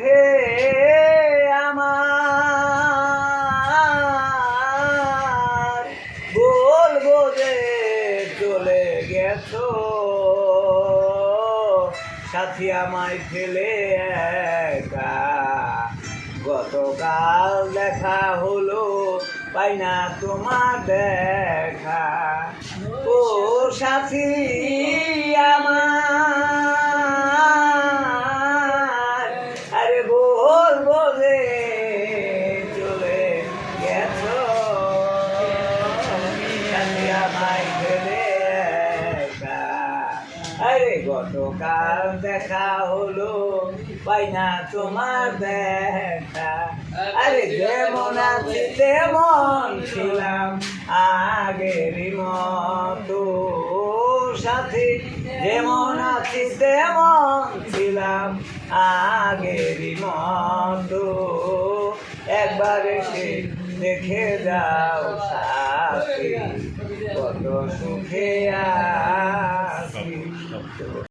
সাথে আমার বলব যে চলে গেছো। সাথী আমায় ফেলে একা। গতকাল দেখা হলো, পাই না তোমার দেখা। ও সাথী যে চলে গেছো। আরে, গতকাল দেখা হলো, পাই না তোমার দেখা। আরে, যেমন আছি, তেমন ছিলাম আগেরই মতো। সাথে, যেমন আছি, তেমন ছিলাম আগেরই মতো একবার এসে দেখে যাও সাথে কত সুখে আছি।